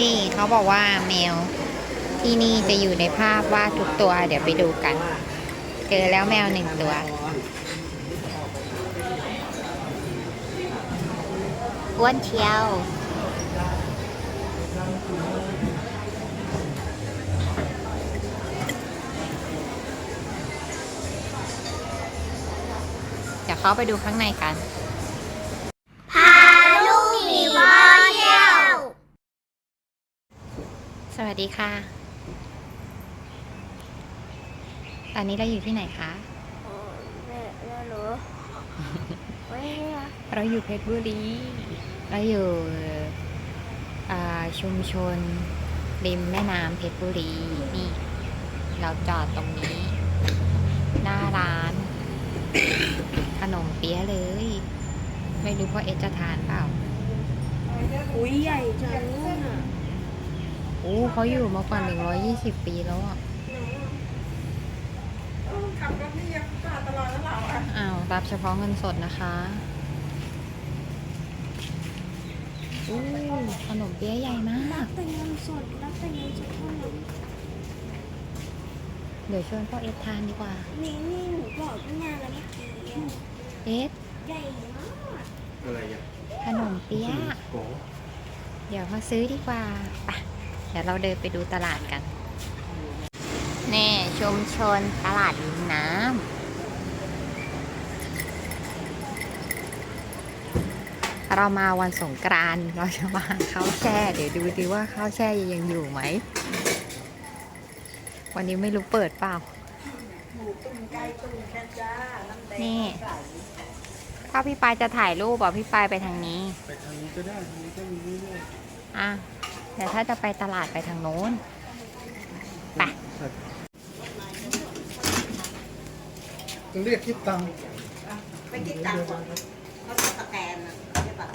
นี่เขาบอกว่าแมวที่นี่จะอยู่ในภาพวาดทุกตัว เดี๋ยวไปดูกัน เจอแล้วแมวหนึ่งตัว อ้วนเชียว เดี๋ยวเขาไปดูข้างในกัน ดีค่ะ ตอนนี้เราอยู่ที่ไหนคะ ไม่ไม่รู้ไม่รู้เราอยู่เพชรบุรี เราอยู่อ่าชุมชน ริมแม่น้ำเพชรบุรี นี่ เราจอดตรงนี้ หน้าร้าน ขนมเปี๊ยะเลย ไม่รู้พ่อเอสจะทานเปล่า อุ้ยใหญ่จังอะโอ้เขาอยู่มากว่า120ปีแล้วอะขับรถนี่ยังตาตลอดแล้วเหรออะอ้าวรับเฉพาะเงินสดนะคะอู้ขนมเปี๊ยะใหญ่มากแต่เงินสดรับแต่เงินสดเท่านั้นเดี๋ยวชวนพ่อเอสทานดีกว่า นี่นี่หนูบอกตั้งนานแล้วเมื่อกี้อะเอสใหญ่มากอะไรอะขนมเปี๊ยะโก้เดี๋ยวมาซื้อดีกว่าไปเดี๋ยวเราเดินไปดูตลาดกันแน่ชุมชนตลาดริมน้ำ เรามาวันสงกรานต์เราจะมาหาข้าวแช่ เดี๋ยวดูดีว่าข้าวแช่ยังอยู่ไหม วันนี้ไม่รู้เปิดเปล่า นี่ถ้าพี่ปายจะถ่ายรูปบอกพี่ปายไปทางนี้ ไปทางนี้ก็ได้ทางนี้ก็มีเรื่อยอะ แต่ถ้าจะไปตลาดไปทางโน้นไปๆต้องเรียกคิดตังค์ไปคิดตังค์ก่อนเขาจะสแกนนะใช่ปะ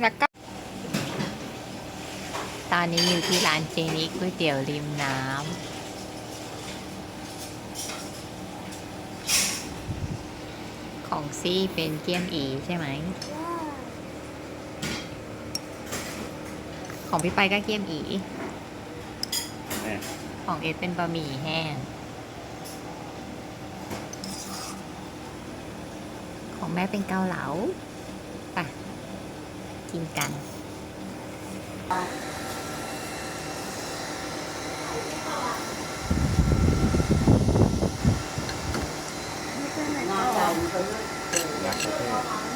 แล้วก็ตอนนี้อยู่ที่ร้านเจนิกก๋วยเตี๋ยวริมน้ำ ของซี่เป็นเกี๊ยมอีใช่ไหมว้าวของพี่ไปก็เกี๊ยมอี ของเอสเป็นบะหมี่แห้ง ของแม่เป็นเกาเหลาไปกินกัน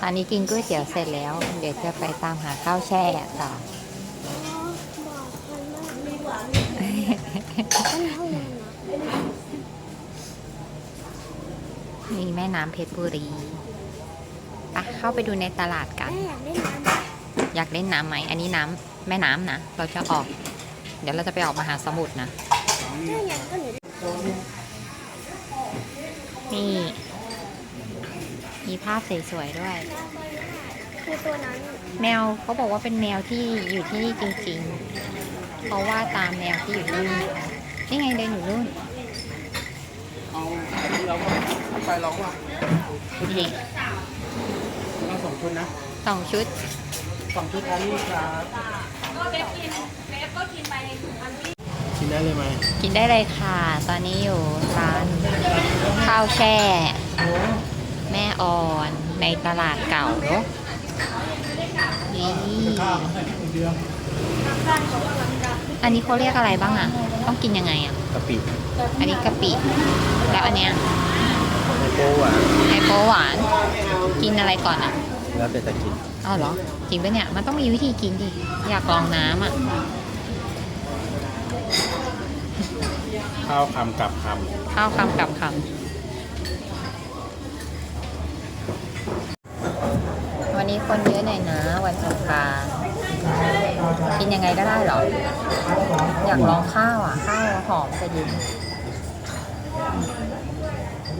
ตอนนี้กินก๋วยเตี๋ยวเสร็จแล้ว เดี๋ยวจะไปตามหาข้าวแช่ต่อนว่าไม่หวานมันเท่านั้นนะมีแม่น้ำเพชรบุรีไปเข้าไปดูในตลาดกัน อยากเล่นน้ำไหม อันนี้น้ำแม่น้ำนะ เราจะออก เดี๋ยวเราจะไปออกมหาสมุทรนะ นี่ มีภาพสวยๆด้วย คือตัวนั้นแมวเขาบอกว่าเป็นแมวที่อยู่ที่นี่จริงๆ เพราะว่าตามแมวที่อยู่นู่นนี่ไงเดินอยู่นู่นเอาเราก็ไปร้องว่านี่เราสองชุดนะสองชุดสองชุดอันนี้ครับกินได้เลยไหมกินได้เลยค่ะ ตอนนี้อยู่ร้านข้าวแช่ แม่อ่อนในตลาดเก่าเนอะนี่ข้าวเดือมอันนี้เขาเรียกอะไรบ้างอะ ต้องกินยังไงอะกะปิอันนี้กะปิแล้วอันเนี้ยไอโป้อะไอโปหวาน กินอะไรก่อนอะ แล้วแต่จะกินอ้าวเหรอ จริงปะเนี่ย มันต้องมีวิธีกินดิ อยากลองน้ำอะ ข้าวคำกับคข้าวคำกับคำ กินยังไงก็ได้เหรอ อยากลองข้าวอะ ข้าวหอมจะเย็น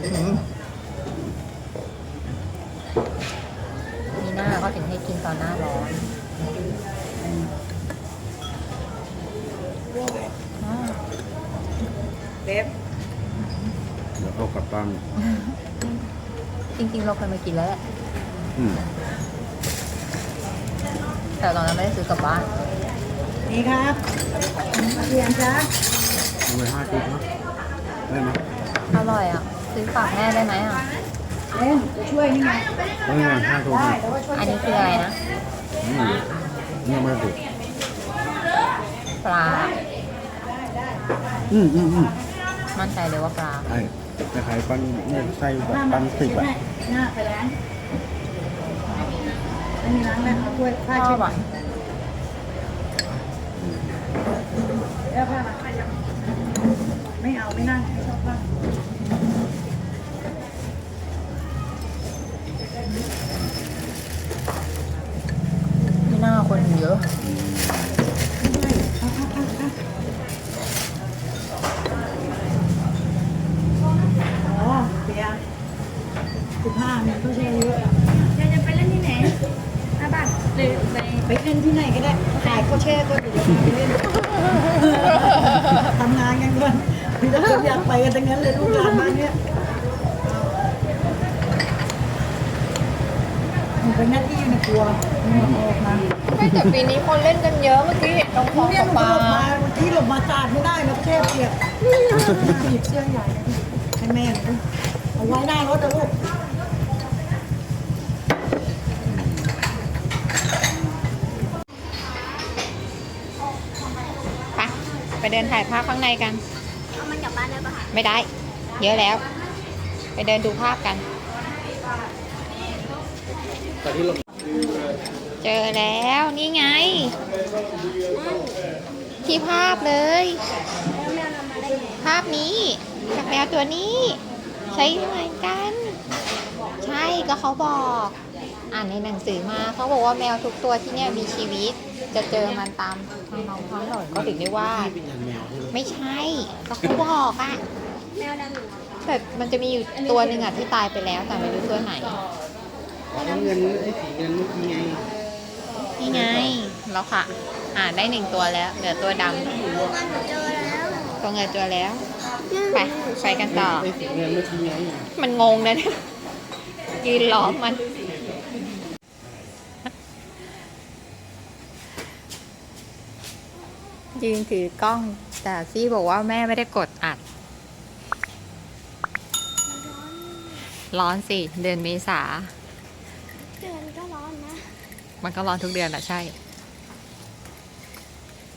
อืมมีหน้าเขาถึงให้กินตอนหน้าร้อนอ่าเล็บเดี๋ยวเอากลับบ้านจริงๆ เราเคยมากินแล้วแหละ อืม แต่ตอนนั้นไม่ได้ซื้อกลับบ้าน นี่ครับเรียนจ้าเอาไปห้าชุดนะได้ไหมอร่อยอะ ซื้อฝากแม่ได้ไหมอะ เล่นจะช่วยนี่ไงได้ไหมห้าชุดได้นะแต่ว่าช่วยอันนี้คืออะไรนะอืมยังไม่ถูกปลา อืมอืมอืมมั่นใจเลยว่าปลาไอ้คล้ายๆปั้นเนี่ยไส้แบบหน้าปั้นสิบอะหน้าไปล้างไม่มีล้างแล้วเอาถ้วยผ้าชเช็อดบอะ แล้วผ้ามาไม่เอาไม่นั่งไม่ชอบผ้าไม่น่าคนเยอะอ๋อเบียร์สิบห้าเนี่ยเขาแช่เยอะเราจะไปเล่นที่ไหนหน้าบ้านหรือไปไปเล่นที่ไหนก็ได้ขายข้าวแช่ก็ เดี๋ยวจะพาไปเล่นทำงานกันก่อนมีแต่คนอยากไปกันทั้งนั้นเลยลูกหลานบ้านเนี้ยหนูเป็นหน้าที่อยู่ในครัวหนูออกมาไม่แต่ปีนี้คนเล่นกันเยอะเมื่อกี้เห็นตรงคลองเนี่ยปหนูลาหลบมาเมื่อกี้หลบมาจาดไม่ได้แล้วแช่เปียกหยิบเสื้อใหญ่ให้แม่หนูเอาไว้หน้ารถนะลูก เดินถ่ายภาพข้างในกัน เอามันกลับบ้านได้ปะคะไม่ได้ เยอะแล้ว ไปเดินดูภาพกัน แต่ที่เราเจอแล้วนี่ไง ที่ภาพเลย แล้วแมวนำมาได้ไงภาพนี้กับแมวตัวนี้ ใช้เหมือนกัน ใช่ก็เขาบอก อ่านในหนังสือมาเขาบอกว่าแมวทุกตัวที่เนี่ยมีชีวิต จะเจอมันตามทางน้องท้องถนนก็ถึงได้ว่า เป็นยันแมวใช่ไหมไม่ใช่ก็เขาบอกอะแมวดำหนูแต่มันจะมีอยู่ตัวหนึ่งอะที่ตายไปแล้วแต่ไม่รู้ตัวไหน อ๋อเงินไอ้สีเงินเมื่อกี้ไงนี่ไงเราค่ะ อ่านได้หนึ่งตัวแล้วเหลือตัวดำมันหนูเจอแล้วตัวเงินตัวแล้ว ไปไปกันต่อ ไอ้สีเงินเมื่อกี้ไงมันงงนะเนี่ยยืนล้อมมัน ยืนถือกล้อง แต่ซี่บอกว่าแม่ไม่ได้กดอัด ร้อนสิ เดือนเมษา เดือนก็ร้อนนะ มันก็ร้อนทุกเดือนแหละใช่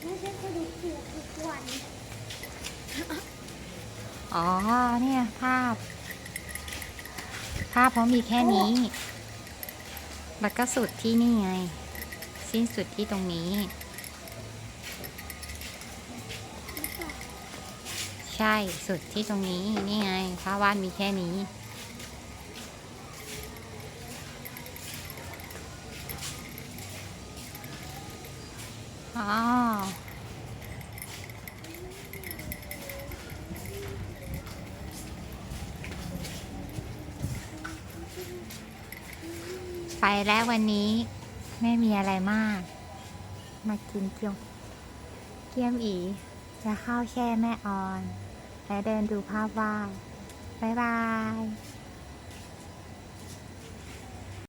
ไม่ใช่กระดูกเปียกทุกวัน อ๋อ เนี่ย ภาพ ภาพเพราะมีแค่นี้ แล้วก็สุดที่นี่ไง สิ้นสุดที่ตรงนี้ ใช่สุดที่ตรงนี้ นี่ไงภาพวาดมีแค่นี้อ๋อไปแล้ววันนี้ ไม่มีอะไรมาก มากินเกี๊ยวเกี๊ยมอีและข้าวแช่แม่ออน และเดินดูภาพวาดบ๊ายบาย